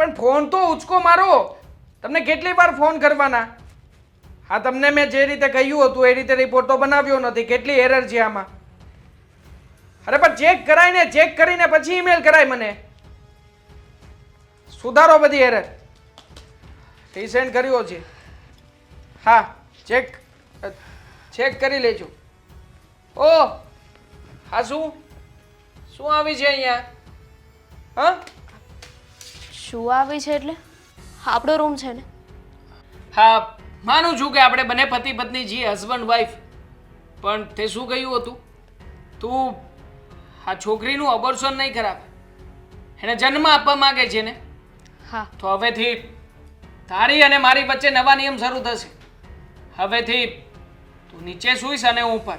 પણ ફોન તો ઉચકો મારો. તમને કેટલી વાર ફોન કરવાના? હા, તમને મેં જે રીતે કહ્યું હતું, એ રીતે રિપોર્ટ તો બનાવ્યો નથી. કેટલી એરર છે આમાં. અરે, પણ ચેક કરાવીને ચેક કરીને પછી ઈમેલ કરાય મને. સુધારો બધી એરર રિસેન્ડ કર્યો છે. હા ચેક ચેક કરી લેજો. ઓ, હા, શું? શું આવી છે અહીંયા? હા? શું આવી છે એટલે? આપણો રૂમ છે ને? હા માનું છું કે આપણે બંને પતિ પત્ની છીએ હસબન્ડ વાઈફ પણ તે શું કહ્યું હતું? તું આ છોકરીનું અબોર્શન નહીં કરાવે. એને જન્મ આપવા માંગે છે ને? હા. તો હવેથી તારી અને મારી વચ્ચે નવા નિયમ શરૂ થશે. હવેથી તું નીચે સૂઈશ અને હું ઉપર.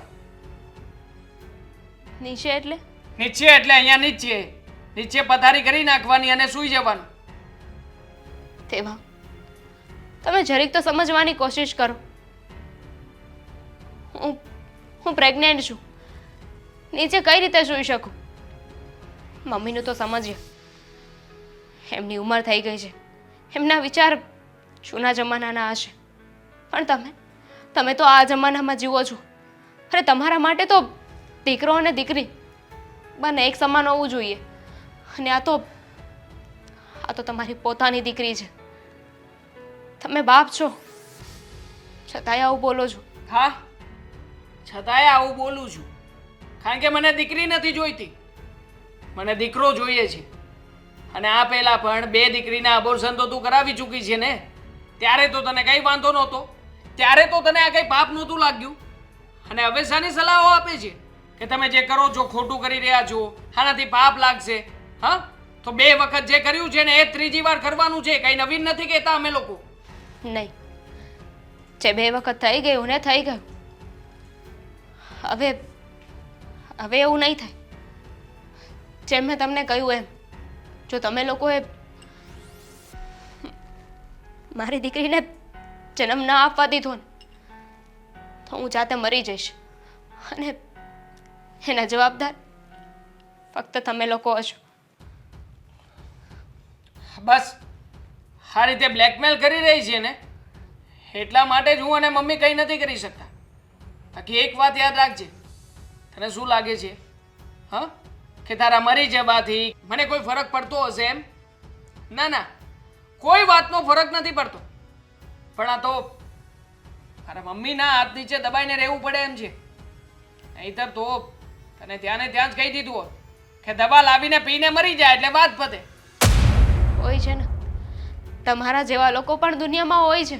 નીચે એટલે? નીચે એટલે અહીંયા નીચે. નીચે પથારી કરી નાખવાની અને સૂઈ જવાનું. તેમાં તમે જરીક તો સમજવાની કોશિશ કરો. હું હું પ્રેગ્નેન્ટ છું. નીચે કઈ રીતે સૂઈ શકું? મમ્મીનું તો સમજીએ. એમની ઉંમર થઈ ગઈ છે. એમના વિચાર જૂના જમાનાના હશે. પણ તમે તમે તો આ જમાનામાં જીવો છો. અરે તમારા માટે તો દીકરો અને દીકરી બંને એક સમાન હોવું જોઈએ. અને આ તો આ તો તમારી પોતાની દીકરી છે. તમે બાપ છો. છતાંય આવું બોલો છો. હા, છતાંય આવું બોલું છું. કારણ કે મને દીકરી નથી જોઈતી. મને દીકરો જોઈએ છે. અને આ પહેલાં પણ બે દીકરીના અબોર્શન તો તું કરાવી ચૂકી છે ને. ત્યારે તો તને કંઈ વાંધો નહોતો. ત્યારે તો તને આ કંઈ પાપ નહોતું લાગ્યું. અને હવે શાની સલાહો આપે છે કે તમે જે કરો છો, ખોટું કરી રહ્યા છો, આનાથી પાપ લાગશે. હા? તો બે વખત જે કર્યું છે ને, એ ત્રીજી વાર કરવાનું છે. કંઈ નવીન નથી કહેતા અમે લોકો. નહીં. જે બે વખત થઈ ગયું ને થઈ ગયું. હવે હવે એવું નહીં થાય. જેમ મેં તમને કહ્યું એમ, જો તમે લોકોએ મારી દીકરીને જન્મ ના આપવા દીધો ને, તો હું જાતે મરી જઈશ. અને એના જવાબદાર ફક્ત તમે લોકો હશો બસ. આ રીતે બ્લેકમેલ કરી રહી છે ને, એટલા માટે જ હું અને મમ્મી કંઈ નથી કરી શકતા. બાકી એક વાત યાદ રાખજે, તને શું લાગે છે? હા? કે તારા મરી જવાથી મને કોઈ ફરક પડતો હશે એમ? ના ના, કોઈ વાતનો ફરક નથી પડતો. પણ આ તો મારા મમ્મીના હાથ નીચે દબાઈને રહેવું પડે એમ છે. નહીતર તો તને ત્યાં ને ત્યાં જ કહી દીધું હોત કે દવા લાવીને પીને મરી જાય એટલે વાત પતે. હોય છે ને. તમારા જેવા લોકો પણ દુનિયામાં હોય છે.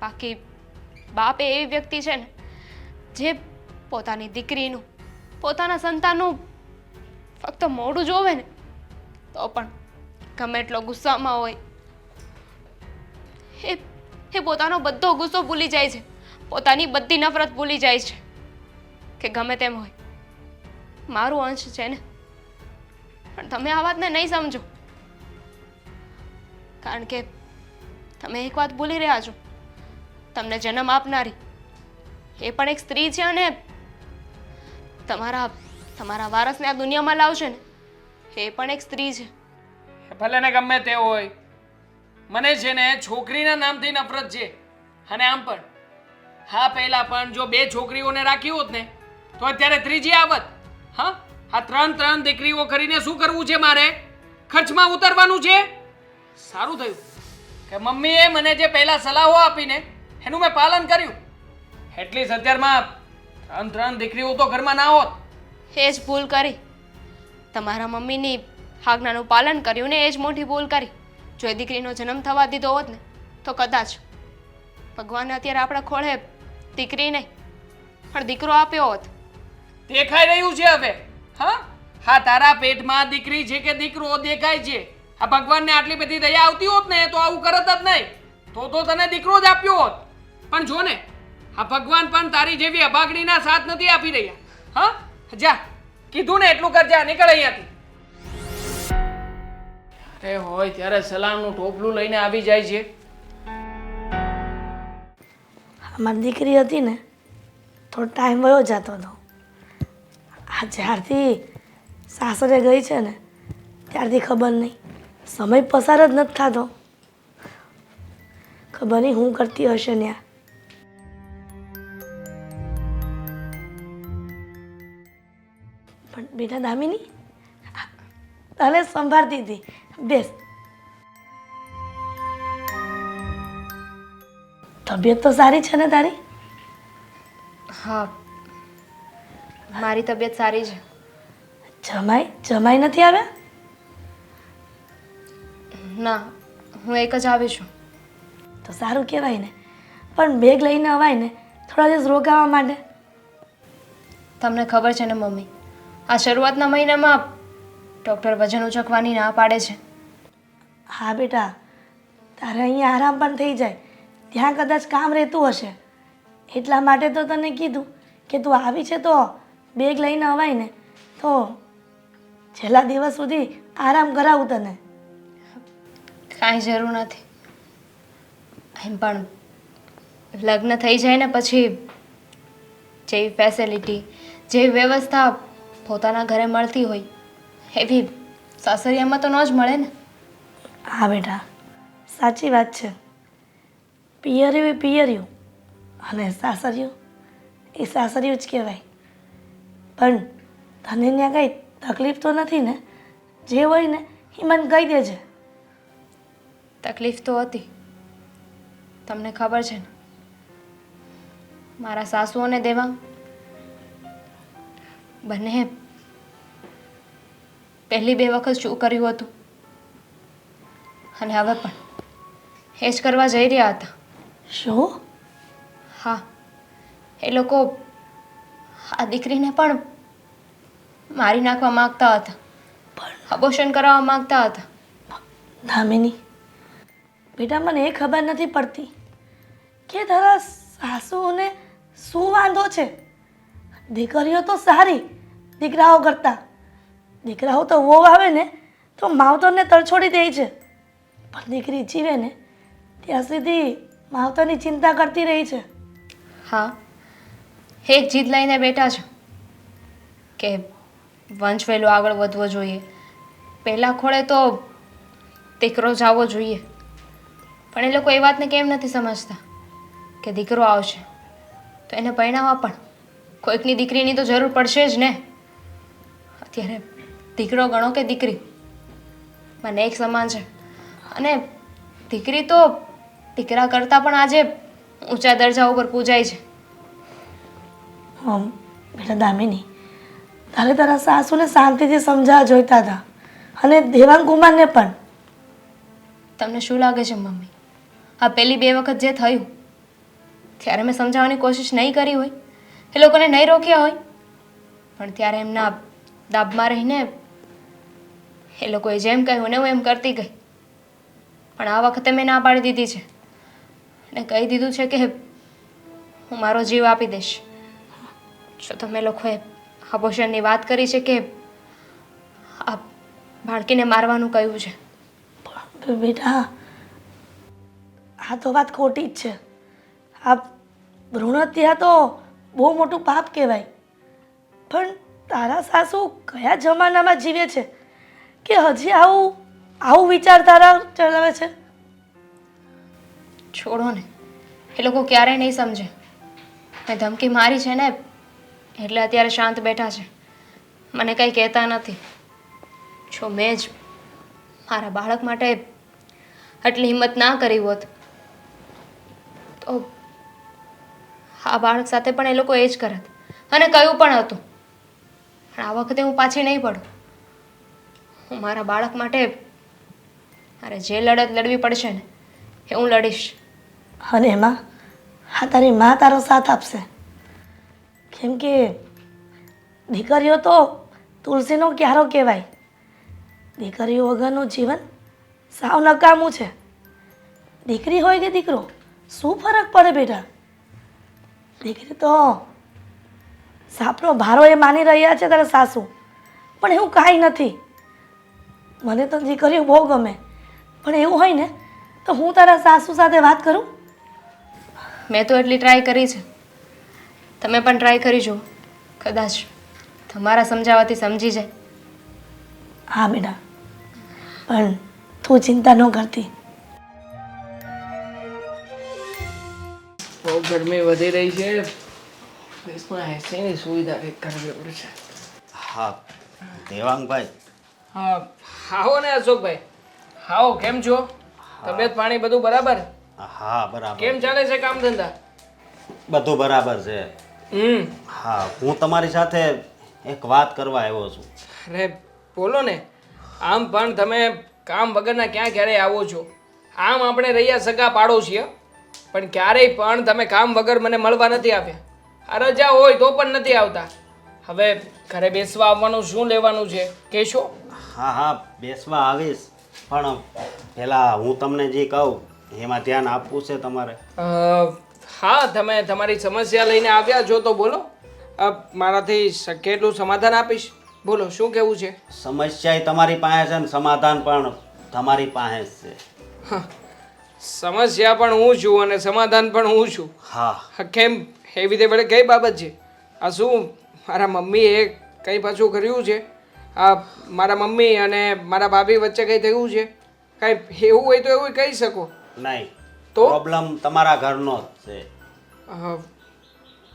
બાકી બાપ એ એવી વ્યક્તિ છે ને, જે પોતાની દીકરીનું, પોતાના સંતાનનું ફક્ત મોઢું જોવે ને, તો પણ ગમે એટલો ગુસ્સામાં હોય. એ એ પોતાનો બધો ગુસ્સો ભૂલી જાય છે. પોતાની બધી નફરત ભૂલી જાય છે. કે ગમે તેમ હોય. મારું અંશ છે ને. પણ તમે આ વાતને નહીં સમજો. કારણ કે તમે એક વાત ભૂલી રહ્યા છો. તમને જન્મ આપનારી એ પણ એક સ્ત્રી છે અને તમારા તમારા વારસને આ દુનિયામાં લાવશે ને, એ પણ એક સ્ત્રી છે. ભલે ને ગમે તે હોય. મને છે ને છોકરીના નામથી નફરત છે. અને આમ પણ, હા, પહેલા પણ જો બે છોકરીઓને રાખી હોત ને, તો અત્યારે ત્રીજી આવત. હા, આ ત્રણ ત્રણ દીકરીઓ કરીને શું કરવું છે મારે? ખર્ચમાં ઉતરવાનું છે? સારું થયું કે મમ્મીએ મને જે પહેલા સલાહો આપીને એનું મેં પાલન કર્યું. એટલી અત્યારમાં ત્રણ ત્રણ દીકરીઓ તો ઘરમાં ના હોત. એ જ ભૂલ કરી. તમારા મમ્મીની આજ્ઞાનું પાલન કર્યું ને એ જ મોટી ભૂલ કરી. જો એ દીકરીનો જન્મ થવા દીધો હોત ને તો કદાચ ભગવાને અત્યારે આપણા ખોળે દીકરી નહીં પણ દીકરો આપ્યો હોત. દેખાઈ રહ્યું છે હવે હા? હા તારા પેટમાં દીકરી છે કે દીકરો દેખાય છે? આ ભગવાનને આટલી બધી દયા આવતી હોત ને તો આવું કરત જ નહીં. તો તો તને દીકરો જ આપ્યો હોત. પણ જો ને આ ભગવાન પણ તારી જેવી અભાગણીના સાથ નથી આપી રહ્યા. હા? જા કીધું ને એટલું કરજા નીકળ અહીંયાથી. અરે હોય ત્યારે સલામનું ટોપલું લઈને આવી જાય છે. અમારી દીકરી હતી ને થોડો ટાઈમ વયો જતો હતો. આ જ્યારથી સાસરે ગઈ છે ને ત્યારથી ખબર નહીં. સમય પસાર જ નથી થતો. ખબર નહીં હું કરતી હશે ત્યાં પણ બેટા દામિની તને સંભાળતી હતી. બેસ. તબિયત તો સારી છે ને તારી? હા. મારી તબિયત સારી છે. જમાઈ જમાઈ નથી આવ્યા? ના હું એક જ આવી છું. તો સારું કહેવાય ને. પણ બેગ લઈને અવાય ને થોડા દિવસ રોકાવા માટે તમને ખબર છે ને મમ્મી આ શરૂઆતના મહિનામાં ડૉક્ટર વજન ઉચકવાની ના પાડે છે. હા બેટા તારે અહીંયા આરામ પણ થઈ જાય. ત્યાં કદાચ કામ રહેતું હશે. એટલા માટે તો તને કીધું કે તું આવી છે તો બેગ લઈને અવાય ને તો છેલ્લા દિવસ સુધી આરામ કરાવું તને. કાંઈ જરૂર નથી. એમ પણ લગ્ન થઈ જાય ને પછી જેવી ફેસિલિટી જેવી વ્યવસ્થા પોતાના ઘરે મળતી હોય, એવી સાસરિયામાં તો ન જ મળે ને. હા બેટા, સાચી વાત છે. પિયર્યું એ પિયર્યું અને સાસરિયું એ સાસરિયું જ કહેવાય. પણ તને કંઈ તકલીફ તો નથી ને? જે હોય ને એ મને કહી દેજે. તકલીફ તો હતી. તમને ખબર છે ને? મારા સાસુ અને દેવાંગ બંને પહેલી બે વખત શું કર્યું હતું? અને હવે પણ એ જ કરવા જઈ રહ્યા હતા. શું? હા એ લોકો આ દીકરીને પણ મારી નાખવા માગતા હતા. અબોશન કરાવવા માગતા હતા. દામિની બેટા મને એ ખબર નથી પડતી કે તારા સાસુને શું વાંધો છે? દીકરીઓ તો સારી, દીકરાઓ કરતાં. દીકરાઓ તો વો આવે ને, તો માવતરને તરછોડી દે છે. પણ દીકરી જીવે ને, ત્યાં સુધી માવતરની ચિંતા કરતી રહી છે. હા એક જીદ લઈને બેઠા છે કે વંશ વહેલો આગળ વધવો જોઈએ. પહેલાં ખોળે તો દીકરો જવો જોઈએ. પણ એ લોકો એ વાતને કેમ નથી સમજતા કે દીકરો આવશે? તો એને પરણાવવા પણ કોઈકની દીકરીની તો જરૂર પડશે જ ને. અત્યારે દીકરો ગણો કે દીકરી? મને એક સમાન છે. અને દીકરી તો દીકરા કરતાં પણ આજે ઊંચા દરજા ઉપર પૂજાય છે. બેટા દામિની તારે તારા સાસુને શાંતિથી સમજાવવા જોઈતા હતા. અને દેવાંગ કુમારને પણ. તમને શું લાગે છે મમ્મી? આ પહેલી બે વખત જે થયું, ત્યારે મેં સમજાવવાની કોશિશ નહીં કરી હોય. એ લોકોને નહીં રોક્યા હોય. પણ ત્યારે એમના દાબમાં રહીને એ લોકોએ જેમ કહ્યું ને હું એમ કરતી ગઈ. પણ આ વખતે મેં ના પાડી દીધી છે. અને કહી દીધું છે કે હું મારો જીવ આપી દઈશ. જો તમે લોકોએ આભૂષણની વાત કરી છે કે આ બાળકીને મારવાનું કહ્યું છે. બેટા આ તો વાત ખોટી જ છે. આ ભ્રૂણ હત્યા તો બહુ મોટું પાપ કહેવાય. પણ તારા સાસુ કયા જમાનામાં જીવે છે? કે હજી આવું આવું વિચાર તારા ચલાવે છે? છોડો ને. એ લોકો ક્યારેય નહીં સમજે. મેં ધમકી મારી છે ને, એટલે અત્યારે શાંત બેઠા છે. મને કંઈ કહેતા નથી. જો મેં જ મારા બાળક માટે આટલી હિંમત ના કરી હોત તો આ બાળક સાથે પણ એ લોકો એ જ કરત. અને કહ્યું પણ હતું? પણ આ વખતે હું પાછી નહીં પડું. હું મારા બાળક માટે મારે જે લડત લડવી પડશે ને, એ હું લડીશ. અને એમાં હા તારી મા તારો સાથ આપશે. કેમ કે દીકરીઓ તો તુલસીનો ક્યારો કહેવાય. દીકરીઓ વગરનું જીવન સાવ નકામું છે. દીકરી હોય કે દીકરો? શું ફરક પડે બેટા? દીકરી તો સાપનો ભારો એ માની રહ્યા છે તારા સાસુ પણ એવું કાંઈ નથી. મને તો દીકરીઓ બહુ ગમે પણ એવું હોય ને તો હું તારા સાસુ સાથે વાત કરું? મેં તો એટલી ટ્રાય કરી છે. તમે પણ ટ્રાય કરી જુઓ. કદાચ તમારા સમજાવવાથી સમજી જાય. હા બેટા પણ તું ચિંતા ન કરતી. બહુ ગરમી વધી રહી છે. ફ્રીજમાં એસીની સુવિધા કંઈક કરવી પડશે. હા દેવાંગભાઈ. હા આવો ને અશોકભાઈ. આવો કેમ છો? તબિયત પાણી બધું બરાબર? હા બરાબર કેમ ચાલે છે કામ ધંધા? બધું બરાબર છે. હમ. હા હું તમારી સાથે એક વાત કરવા આવ્યો છું. અરે બોલો ને. આમ પણ તમે કામ વગરના ક્યાં ક્યારેય આવો છો? આમ આપણે રહ્યા સગા પાડોશીએ પણ ક્યારેય પણ તમે કામ વગર મને મળવા નથી આવ્યા. આ રજા હોય તો પણ નથી આવતા. હવે ઘરે બેસવા આવવાનું શું લેવાનું છે? કહેશો? હા હા બેસવા આવીશ. પણ પહેલાં હું તમને જે કહું એમાં ધ્યાન આપવું છે તમારે? હા તમે તમારી સમસ્યા લઈને આવ્યા છો તો બોલો. મારાથી શક્ય એટલું સમાધાન આપીશ. બોલો શું કહેવું છે? સમસ્યા તમારી પાસે છે ને સમાધાન પણ તમારી પાસે જ છે. હા, સમસ્યા પણ હું છું અને સમાધાન પણ હું છું. હા. કેમ? એવી રીતે વડે કઈ બાબત છે? આ શું મારા મમ્મીએ કંઈ પાછું કર્યું છે? આ મારા મમ્મી અને મારા ભાભી વચ્ચે કંઈ થયું છે? કાંઈ એવું હોય તો એવું કહી શકો? નહીં. તો? પ્રોબ્લેમ તમારા ઘરનો છે.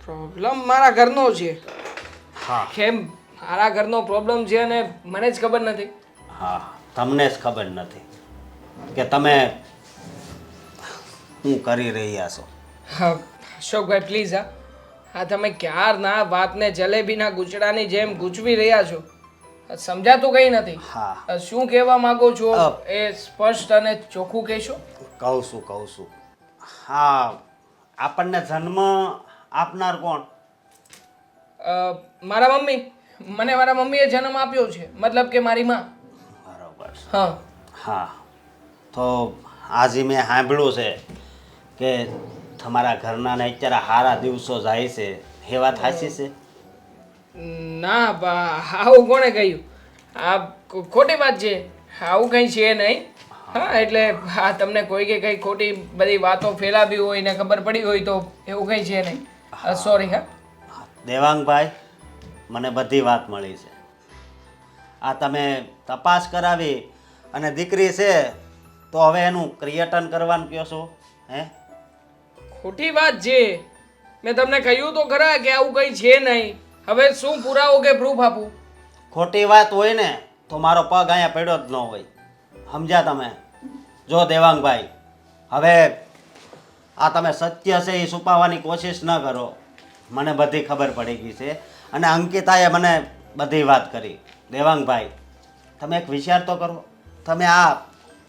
પ્રોબ્લેમ મારા ઘરનો છે. હા. કેમ? મારા ઘરનો પ્રોબ્લેમ છે અને મને જ ખબર નથી. હા તમને જ ખબર નથી. કે તમે શું કરી રહ્યા છો? હા અશોકભાઈ પ્લીઝ હા. હા તમે ક્યારના વાતને જલેબીના ગુચડાની જેમ ગૂંચવી રહ્યા છો? સમજાતું કંઈ નથી? હા. શું કહેવા માંગો છો? એ સ્પષ્ટ અને ચોખ્ખું કહેશો? કહું છું કહું છું. હા આપણને જન્મ આપનાર કોણ? મારા મમ્મી. મને મારા મમ્મીએ જન્મ આપ્યો છે. મતલબ કે મારી માં. બરાબર હા. હા. તો આજે મેં સાંભળ્યું છે કે તમારા ઘરનાને અત્યારે સારા દિવસો જાય છે. એ વાત સાચી છે? ના બા આવું કોણે કહ્યું? આ ખોટી વાત છે. આવું કંઈ છે નહીં. હા એટલે હા તમને કોઈ કે કંઈ ખોટી બધી વાતો ફેલાવી હોય ને ખબર પડી હોય તો એવું કંઈ છે નહીં. સોરી હા. દેવાંગભાઈ મને બધી વાત મળી છે. આ તમે તપાસ કરાવી અને દીકરી છે તો હવે એનું ક્રિએટન કરવાનું કહો છો હે? ખોટી વાત છે. મેં તમને કહ્યું તો ખરા કે આવું કંઈ છે નહીં. હવે શું પુરાવો કે પ્રૂફ આપું? ખોટી વાત હોય ને, તો મારો પગ અહીંયા પડ્યો જ ન હોય. સમજ્યા તમે? જો દેવાંગભાઈ, હવે આ તમે સત્ય છે એ છુપાવવાની કોશિશ ન કરો. મને બધી ખબર પડી ગઈ છે. અને અંકિતાએ મને બધી વાત કરી. દેવાંગભાઈ, તમે એક વિચાર તો કરો. તમે આ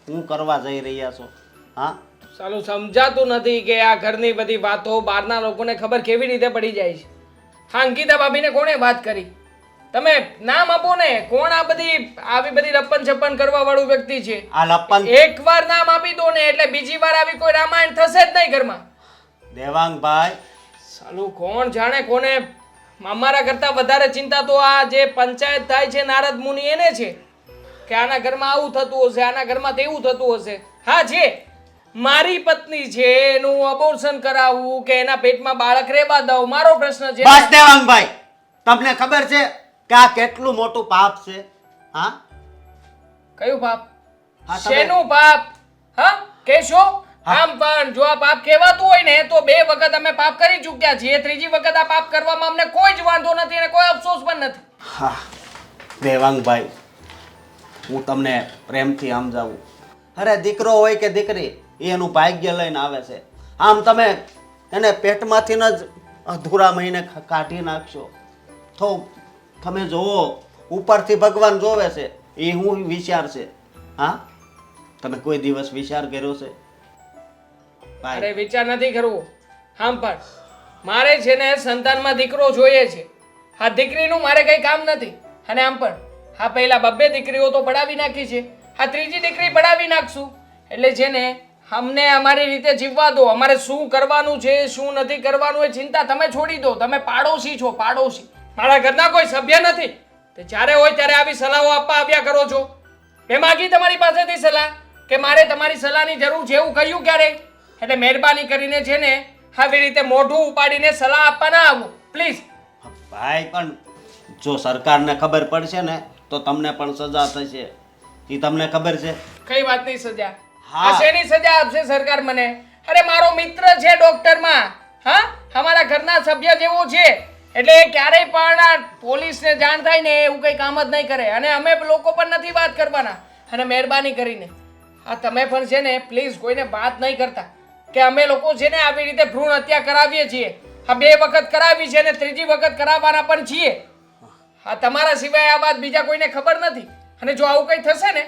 હું કરવા જઈ રહ્યા છો? હા? સાલું સમજાતું નથી કે આ ઘરની બધી વાતો બહારના લોકોને ખબર કેવી રીતે પડી જાય છે. હા અંકિતા ભાભીને કોણે વાત કરી? તમે નામ આપો ને કોણ આ બધી આવી બધી રપ્પન છપ્પન કરવા વાળું વ્યક્તિ છે? આ લપન એકવાર નામ આપી દો ને એટલે બીજી વાર આવી કોઈ રામાયણ થશે જ નહીં ઘરમાં. દેવાંગભાઈ સાલું કોણ જાણે કોને? અમારા કરતાં વધારે ચિંતા તો આ જે પંચાયત થાય છે નારદ મુનિ એને છે. કે આના ઘરમાં આવું થતું હશે આના ઘરમાં તેવું થતું હશે. હા છે. મારી પત્ની છે એનું અબોર્શન કરાવવું કે એના પેટમાં બાળક રહેવા દઉં મારો પ્રશ્ન છે. બસ દેવાંગભાઈ તમને ખબર છે કે આ કેટલું મોટું પાપ છે? હા? કયું પાપ? શેનું પાપ? હા કેશો આમ પણ જો આ પાપ કહેવાતું હોય ને તો બે વખત અમે પાપ કરી ચૂક્યા છીએ. ત્રીજી વખત આ પાપ કરવામાં અમને કોઈ જ વાંધો નથી અને કોઈ અફસોસ પણ નથી. હા. દેવાંગભાઈ હું તમને પ્રેમથી સમજાવું. અરે દીકરો હોય કે દીકરી એ એનું ભાગ્ય લઈને આવે છે. આમ તમે એને પેટમાંથી જ અધૂરા મહિને કાઢી નાખશો. તો તમે જુઓ, ઉપરથી ભગવાન જોવે છે, એ હું વિચાર છે. હા? તમે કોઈ દિવસ વિચાર કર્યો છે? અરે વિચાર નથી કરવો. આમ પણ, મારે છે ને સંતાનમાં દીકરો જોઈએ છે. આ દીકરીનું મારે કંઈ કામ નથી. અને આમ પણ હા પહેલા બબ્બે દીકરીઓ તો પડાવી નાખી છે. આ ત્રીજી દીકરી પડાવી નાખશું. એટલે છે ને અમને અમારી રીતે જીવવા દો. અમારે શું કરવાનું છે શું નથી કરવાનું એ ચિંતા તમે છોડી દો. તમે પાડોશી છો પાડોશી. મારા ઘરના કોઈ સભ્ય નથી. તે જ્યારે હોય ત્યારે આવી સલાહો આપવા આવ્યા કરો છો. મેં માગી તમારી પાસેથી સલાહ કે મારે તમારી સલાહની જરૂર છે એવું કહ્યું ક્યારે? એટલે મહેરબાની કરીને છે ને આવી રીતે મોઢું ઉપાડીને સલાહ આપવા ના આવો. પ્લીઝ ભાઈ પણ જો સરકારને ખબર પડશે ને તો તમને પણ સજા થશે. એ તમને ખબર છે? કઈ વાતની સજા? હા. આ સજા આપશે સરકાર મને? અરે, મારો મિત્ર છે ડોક્ટરમાં. હા? અમારા ઘરના સભ્ય જેવો છે. એટલે ક્યારેય પણ પોલીસ પોલીસને જાણ થાય ને એવું કંઈ કામ જ નહીં કરે. અને અમે લોકો પણ નથી વાત કરવાના. અને મહેરબાની કરીને. આ તમે પણ છે ને, પ્લીઝ કોઈને વાત નહીં કરતા. કે અમે લોકો છે ને આવી રીતે ભ્રૂણ હત્યા કરાવીએ છીએ. આ બે વખત કરાવી છે અને ત્રીજી વખત કરાવવાના પણ છીએ. હા, તમારા સિવાય આ વાત બીજા કોઈને ખબર નથી. અને જો આવું કંઈ થશે ને,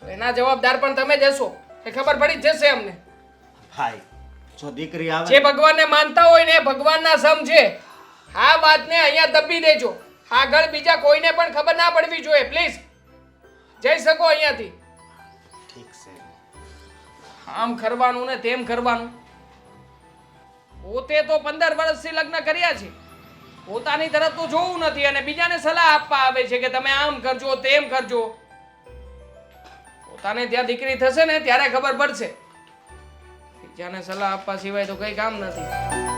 તો એના જવાબદાર પણ તમે જ હશો. એ ખબર પડી જશે અમને. ભાઈ જો દીકરી આવે જે ભગવાનને માનતા હોય ને એ ભગવાનના સમ છે. આ વાતને અહીંયા દબી દેજો. આગળ બીજા કોઈને પણ ખબર ના પડવી જોઈએ પ્લીઝ જઈ શકો અહીંયાથી. ઠીક છે. આમ કરવાનું ને તેમ કરવાનું. પોતે તો પંદર વર્ષથી લગ્ન કર્યા છે. પોતાની તરફ તો જોવું નથી અને બીજાને સલાહ આપવા આવે છે કે તમે આમ કરજો તેમ કરજો. પોતાને ત્યાં દીકરી થશે ને ત્યારે ખબર પડશે. બીજાને સલાહ આપવા સિવાય તો કઈ કામ નથી.